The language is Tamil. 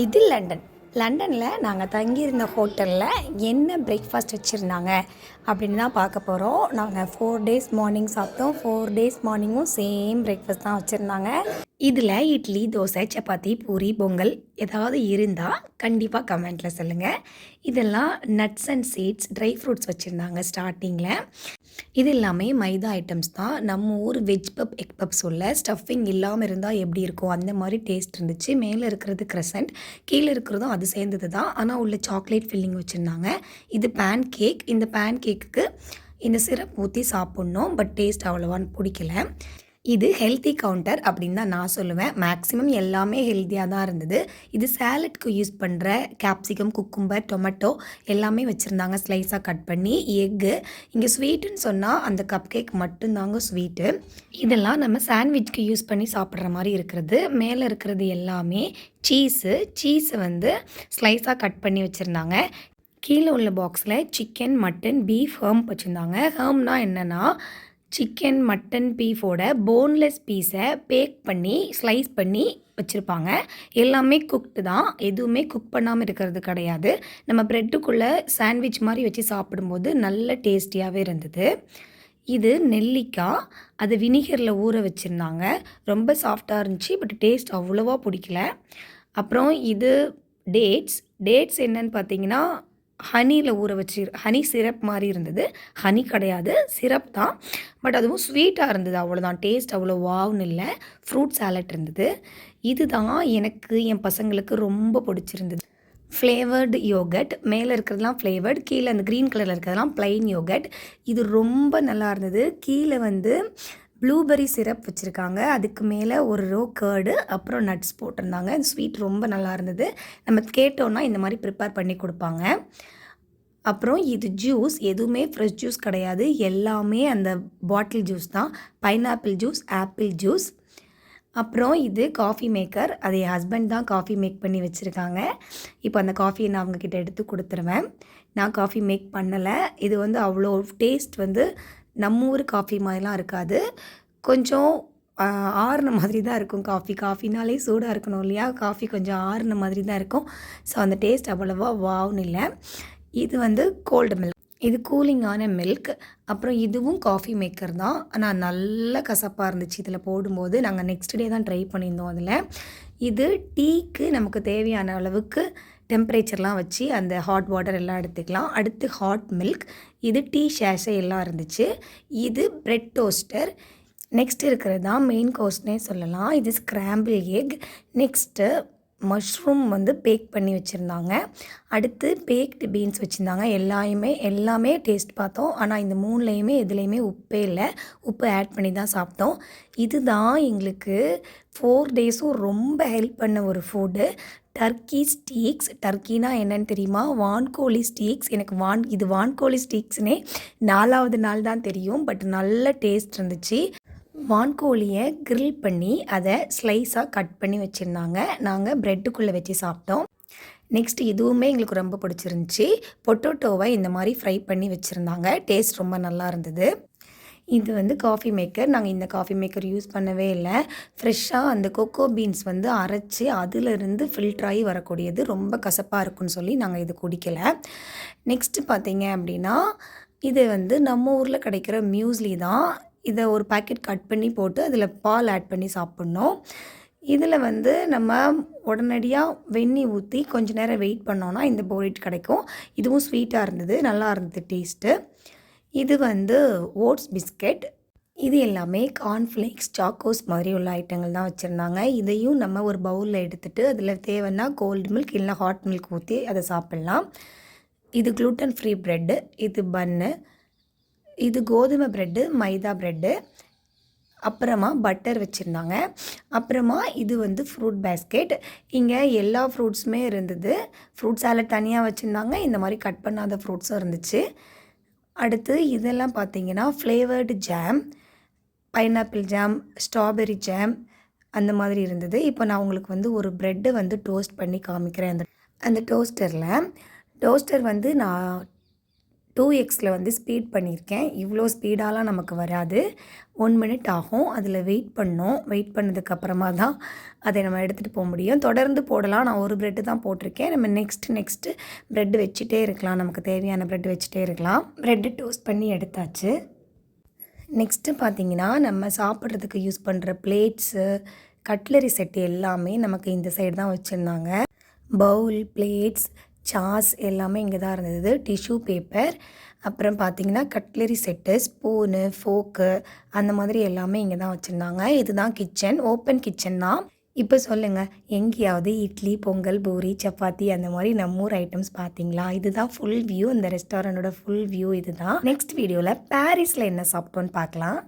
இது லண்டன். லண்டனில் நாங்கள் தங்கியிருந்த ஹோட்டலில் என்ன பிரேக்ஃபாஸ்ட் வச்சுருந்தாங்க அப்படின்னு தான் பார்க்க போகிறோம் நாங்கள் ஃபோர் டேஸ் மார்னிங் சாப்பிட்டோம். ஃபோர் டேஸ் மார்னிங்கும் சேம் பிரேக்ஃபாஸ்ட் தான் வச்சுருந்தாங்க. இதில் இட்லி தோசை சப்பாத்தி பூரி பொங்கல் ஏதாவது இருந்தால் கண்டிப்பாக கமெண்ட்டில் சொல்லுங்கள் இதெல்லாம் nuts and seeds dry fruits வச்சுருந்தாங்க ஸ்டார்டிங்கில் இது எல்லாமே மைதா ஐட்டம்ஸ் தான். நம்ம ஊர் வெஜ் பப் எக் பப் சொல்ல ஸ்டஃபிங் இல்லாமல் இருந்தால் எப்படி இருக்கும்? அந்த மாதிரி டேஸ்ட் இருந்துச்சு. மேலே இருக்கிறது க்ரெசண்ட் கீழே இருக்கிறதும் அது சேர்ந்தது தான். ஆனால் உள்ள சாக்லேட் ஃபில்லிங் வச்சுருந்தாங்க. இது பேன் கேக் இந்த பேன் கேக்குக்கு இந்த சிரப் ஊற்றி சாப்பிட்ணும் பட் டேஸ்ட் அவ்வளோவான்னு பிடிக்கல. இது ஹெல்த்தி கவுண்டர் அப்படின்னு தான் நான் சொல்லுவேன். மேக்ஸிமம் எல்லாமே ஹெல்த்தியாக தான் இருந்தது. இது சேலட்க்கு யூஸ் பண்ணுற கேப்சிகம் குக்கும்பர் டொமேட்டோ எல்லாமே வச்சுருந்தாங்க. ஸ்லைஸாக கட் பண்ணி எக்கு இங்கே ஸ்வீட்டுன்னு சொன்னால் அந்த கப் கேக் மட்டும்தாங்க ஸ்வீட்டு இதெல்லாம் நம்ம சாண்ட்விச்க்கு யூஸ் பண்ணி சாப்பிட்ற மாதிரி இருக்கிறது. மேலே இருக்கிறது எல்லாமே சீஸு சீஸை வந்து ஸ்லைஸாக கட் பண்ணி வச்சுருந்தாங்க. கீழே உள்ள பாக்ஸில் சிக்கன் மட்டன் பீஃப் ஹேம் வச்சுருந்தாங்க. ஹேம்னா என்னென்னா சிக்கன் மட்டன் பீஃபோட போன்லெஸ் பீஸை பேக் பண்ணி ஸ்லைஸ் பண்ணி வச்சுருப்பாங்க. எல்லாமே குக்டு தான். எதுவுமே குக் பண்ணாமல் இருக்கிறது கிடையாது. நம்ம ப்ரெட்டுக்குள்ளே சாண்ட்விச் மாதிரி வச்சு சாப்பிடும்போது நல்ல டேஸ்டியாகவே இருந்தது. இது நெல்லிக்காய். அது வினிகரில் ஊற வச்சுருந்தாங்க. ரொம்ப சாஃப்டாக இருந்துச்சு பட் டேஸ்ட் அவ்வளோவா பிடிக்கல. அப்புறம் இது டேட்ஸ் டேட்ஸ் என்னன்னு பார்த்தீங்கன்னா ஹனியில் ஊற வச்சு ஹனி சிரப் மாதிரி இருந்தது. ஹனி கிடையாது சிரப் தான். பட் அதுவும் ஸ்வீட்டாக இருந்தது அவ்வளோதான் டேஸ்ட் அவ்வளோ வாவ்னு இல்லை. ஃப்ரூட் சாலட் இருந்தது. இதுதான் எனக்கு என் பசங்களுக்கு ரொம்ப பிடிச்சிருந்தது. ஃப்ளேவர்டு யோகட் மேலே இருக்கிறதுலாம் ஃப்ளேவர்டு கீழே அந்த க்ரீன் கலரில் இருக்கிறதெல்லாம் ப்ளைன் யோகட் இது ரொம்ப நல்லா இருந்தது. கீழே வந்து ப்ளூபெர்ரி சிரப் வச்சுருக்காங்க. அதுக்கு மேலே ஒரு ரோ கேர்டு அப்புறம் நட்ஸ் போட்டிருந்தாங்க. ஸ்வீட் ரொம்ப நல்லா இருந்தது. நம்ம கேட்டோன்னா இந்த மாதிரி ப்ரிப்பேர் பண்ணி கொடுப்பாங்க. அப்புறம் இது ஜூஸ் எதுவுமே ஃப்ரெஷ் ஜூஸ் கிடையாது. எல்லாமே அந்த பாட்டில் ஜூஸ் தான். பைனாப்பிள் ஜூஸ் ஆப்பிள் ஜூஸ் அப்புறம் இது காஃபி மேக்கர் அது என் ஹஸ்பண்ட் தான் காஃபி மேக் பண்ணி வச்சுருக்காங்க. இப்போ அந்த காஃபியை நான் அவங்கக்கிட்ட எடுத்து கொடுத்துருவேன். நான் காஃபி மேக் பண்ணலை. இது வந்து அவ்வளோ டேஸ்ட் வந்து நம்ம ஊர் காஃபி மாதிரிலாம் இருக்காது. கொஞ்சம் ஆறுன மாதிரி தான் இருக்கும் காஃபி. காஃபினாலே சூடாக இருக்கணும் இல்லையா? காஃபி கொஞ்சம் ஆறுன மாதிரி தான் இருக்கும். ஸோ அந்த டேஸ்ட் அவ்வளோவா வாவ்னு இல்லை. இது வந்து கோல்டு மில்க். இது கூலிங்கான மில்க். அப்புறம் இதுவும் காஃபி மேக்கர் தான். ஆனால் நல்ல கசப்பாக இருந்துச்சு இதில் போடும்போது. நாங்கள் நெக்ஸ்ட் டே தான் ட்ரை பண்ணியிருந்தோம் அதில். இது டீக்கு நமக்கு தேவையான அளவுக்கு டெம்பரேச்சர்லாம் வச்சு அந்த ஹாட் வாட்டர் எல்லாம் எடுத்துக்கலாம். அடுத்து ஹாட் மில்க் இது டீ ஷேஷை எல்லாம் இருந்துச்சு. இது ப்ரெட் டோஸ்டர் நெக்ஸ்ட் இருக்கிறது தான் மெயின் கோர்ஸ்னே சொல்லலாம். இது ஸ்க்ராம்பிள் எக் நெக்ஸ்ட்டு மஷ்ரூம் வந்து பேக் பண்ணி வச்சுருந்தாங்க. அடுத்து பேக்டு பீன்ஸ் வச்சுருந்தாங்க. எல்லாமே எல்லாமே டேஸ்ட் பார்த்தோம். ஆனால் இந்த மூணுலேயுமே எதுலேயுமே உப்பே இல்லை. உப்பு ஆட் பண்ணி தான் சாப்பிட்டோம். இதுதான் எங்களுக்கு ஃபோர் டேஸும் ரொம்ப ஹெல்ப் பண்ண ஒரு ஃபுட்டு டர்க்கி ஸ்டீக்ஸ். டர்க்கினா என்னன்னு தெரியுமா? வான்கோழி ஸ்டீக்ஸ். எனக்கு வான் இது வான்கோழி ஸ்டீக்ஸ்னே நாலாவது நாள் தான் தெரியும். பட் நல்ல டேஸ்ட் இருந்துச்சு. வான்கோழியை கிரில் பண்ணி அதை ஸ்லைஸாக கட் பண்ணி வச்சுருந்தாங்க. நாங்கள் ப்ரெட்டுக்குள்ளே வச்சு சாப்பிட்டோம். நெக்ஸ்ட் இதுவுமே எங்களுக்கு ரொம்ப பிடிச்சிருந்துச்சி. பொட்டோட்டோவை இந்த மாதிரி ஃப்ரை பண்ணி வச்சுருந்தாங்க. டேஸ்ட் ரொம்ப நல்லா இருந்தது. இது வந்து காஃபி மேக்கர் நாங்கள் இந்த காஃபி மேக்கர் யூஸ் பண்ணவே இல்லை. ஃப்ரெஷ்ஷாக அந்த கொக்கோ பீன்ஸ் வந்து அரைச்சி அதிலிருந்து ஃபில்டர் ஆகி வரக்கூடியது ரொம்ப கசப்பாக இருக்குன்னு சொல்லி நாங்கள் இது குடிக்கலை. நெக்ஸ்ட்டு பார்த்தீங்க அப்படின்னா இது வந்து நம்ம ஊரில் கிடைக்கிற மியூஸ்லி தான். இதை ஒரு பாக்கெட் கட் பண்ணி போட்டு அதில் பால் ஆட் பண்ணி சாப்பிட்ணும். இதில் வந்து நம்ம உடனடியாக வெந்நி ஊற்றி கொஞ்ச நேரம் வெயிட் பண்ணோன்னா இந்த போரிட் கிடைக்கும். இதுவும் ஸ்வீட்டாக இருந்தது நல்லா இருந்தது டேஸ்ட்டு இது வந்து ஓட்ஸ் பிஸ்கெட். இது எல்லாமே கார்ன்ஃப்ளேக்ஸ் சாக்கோஸ் மாதிரி உள்ள ஐட்டங்கள் தான் வச்சுருந்தாங்க. இதையும் நம்ம ஒரு பவுலில் எடுத்துகிட்டு அதில் தேவைன்னா கோல்டு மில்க் இல்லைனா ஹாட் மில்க் ஊற்றி அதை சாப்பிட்லாம். இது க்ளூட்டன் ஃப்ரீ ப்ரெட்டு இது பன்னு இது கோதுமை ப்ரெட்டு மைதா ப்ரெட்டு அப்புறமா பட்டர் வச்சுருந்தாங்க. அப்புறமா இது வந்து ஃப்ரூட் பேஸ்கெட். இங்கே எல்லா ஃப்ரூட்ஸுமே இருந்தது. ஃப்ரூட் சாலட் தனியாக வச்சுருந்தாங்க. இந்த மாதிரி கட் பண்ணாத ஃப்ரூட்ஸும் இருந்துச்சு. அடுத்து இதெல்லாம் பார்த்தீங்கன்னா flavoured jam pineapple jam strawberry jam அந்த மாதிரி இருந்தது. இப்போ நான் உங்களுக்கு வந்து ஒரு ப்ரெட்டை வந்து டோஸ்ட் பண்ணி காமிக்கிறேன் அந்த அந்த டோஸ்டரில் டோஸ்டர் வந்து நான் டூ எக்ஸில் வந்து ஸ்பீட் பண்ணியிருக்கேன் இவ்வளோ ஸ்பீடாலாம் நமக்கு வராது. ஒன் மினிட் ஆகும். அதில் வெயிட் பண்ணோம். வெயிட் பண்ணதுக்கப்புறமா தான் அதை நம்ம எடுத்துகிட்டு போக முடியும். தொடர்ந்து போடலாம். நான் ஒரு ப்ரெட்டு தான் போட்டிருக்கேன். நம்ம நெக்ஸ்ட் நெக்ஸ்ட்டு ப்ரெட் வச்சுட்டே இருக்கலாம். நமக்கு தேவையான ப்ரெட் வச்சுட்டே இருக்கலாம். ப்ரெட்டு டோஸ்ட் பண்ணி எடுத்தாச்சு. நெக்ஸ்ட்டு பார்த்தீங்கன்னா நம்ம சாப்பிட்றதுக்கு யூஸ் பண்ணுற பிளேட்ஸு கட்லரி செட்டு எல்லாமே நமக்கு இந்த சைடு தான் வச்சுருந்தாங்க. பவுல் பிளேட்ஸ் சாஸ் எல்லாமே இங்கே தான் இருந்தது. டிஷ்யூ பேப்பர் அப்புறம் பார்த்தீங்கன்னா கட்லரி செட்டு ஸ்பூனு ஃபோக்கு அந்த மாதிரி எல்லாமே இங்கே தான் வச்சுருந்தாங்க. இதுதான் கிச்சன் ஓப்பன் கிச்சன் தான். இப்போ சொல்லுங்கள் எங்கேயாவது இட்லி பொங்கல் பூரி சப்பாத்தி அந்த மாதிரி நம்ம ஊர் ஐட்டம்ஸ் பார்த்தீங்களா இதுதான் ஃபுல் வியூ இந்த ரெஸ்டாரண்ட்டோட ஃபுல் வியூ இதுதான். நெக்ஸ்ட் வீடியோவில் பாரிஸில் என்ன சாப்பிட்டோன்னு பார்க்கலாம்